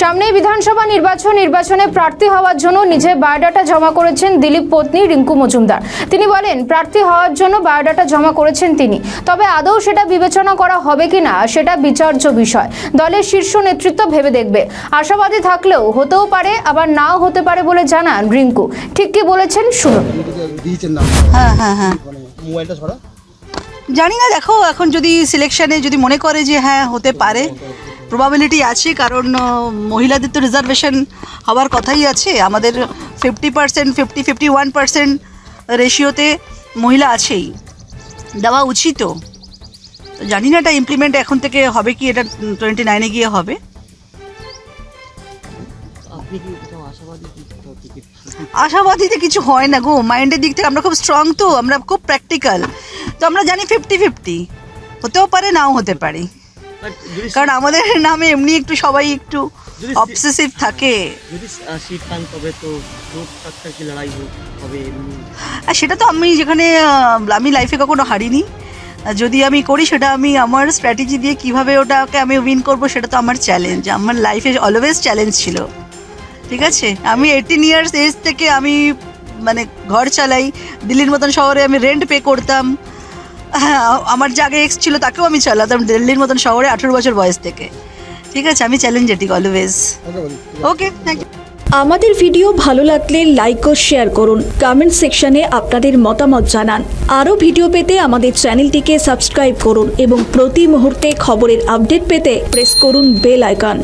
সামনেই বিধানসভা নির্বাচন নির্বাচনে প্রার্থী হওয়ার জন্য নিজে বায়োডাটা জমা করেছেন দিলীপ পত্নী রিঙ্কু মজুমদার। তিনি বলেন প্রার্থী হওয়ার জন্য বায়োডাটা জমা করেছেন তিনি। তবে আদৌ সেটা বিবেচনা করা হবে কিনা সেটা বিচার্য বিষয়। দলের শীর্ষ নেতৃত্ব ভেবে দেখবে। আশাবাদী থাকলেও হতেও পারে আবার নাও হতে পারে বলে জানান রিঙ্কু। ঠিক কি বলেছেন শুনুন। হ্যাঁ হ্যাঁ হ্যাঁ। মোবাইলটা জানি না দেখো এখন যদি সিলেকশনে যদি মনে করে যে হ্যাঁ হতে পারে। প্রবাবিলিটি আছে কারণ মহিলাদের তো রিজার্ভেশন হওয়ার কথাই আছে। আমাদের fifty percent fifty fifty one percent রেশিওতে মহিলা আছেই। দেওয়া উচিতও জানি না এটা ইমপ্লিমেন্ট এখন থেকে হবে কি এটা টোয়েন্টি নাইনে গিয়ে হবে। আশাবাদীতে কিছু হয় না গো। মাইন্ডের দিক থেকে আমরা খুব স্ট্রং তো আমরা খুব প্র্যাকটিক্যাল তো আমরা জানি ফিফটি ফিফটি হতেও পারে নাও হতে পারে। কারণ আমাদের নামে এমনি একটু সবাই একটু অবসেসিভ থাকে। যদি সিট পান তবে তো কি লড়াই হবে আর সেটা তো আমি যেখানে আমি লাইফে কখনো হারিনি। যদি আমি করি সেটা আমি আমার স্ট্র্যাটেজি দিয়ে কীভাবে ওটাকে আমি উইন করব সেটা তো আমার চ্যালেঞ্জ আমার লাইফে অলওয়েজ চ্যালেঞ্জ ছিল। ঠিক আছে? আমি এইটিন ইয়ার্স এজ থেকে আমি মানে ঘর চালাই। দিল্লির মতন শহরে আমি রেন্ট পে করতাম। হ্যাঁ আমার যে আগে এক্স ছিল তাকেও আমি চালাতাম দিল্লির মতন শহরে আঠেরো বছর বয়স থেকে। ঠিক আছে, আমি চ্যালেঞ্জ এটি অলওয়েজ ওকে থ্যাংক ইউ আমাদের ভিডিও ভালো লাগলে লাইক ও শেয়ার করুন। কমেন্ট সেকশনে আপনাদের মতামত জানান। আরও ভিডিও পেতে আমাদের চ্যানেলটিকে সাবস্ক্রাইব করুন এবং প্রতি মুহূর্তে খবরের আপডেট পেতে প্রেস করুন বেল আইকন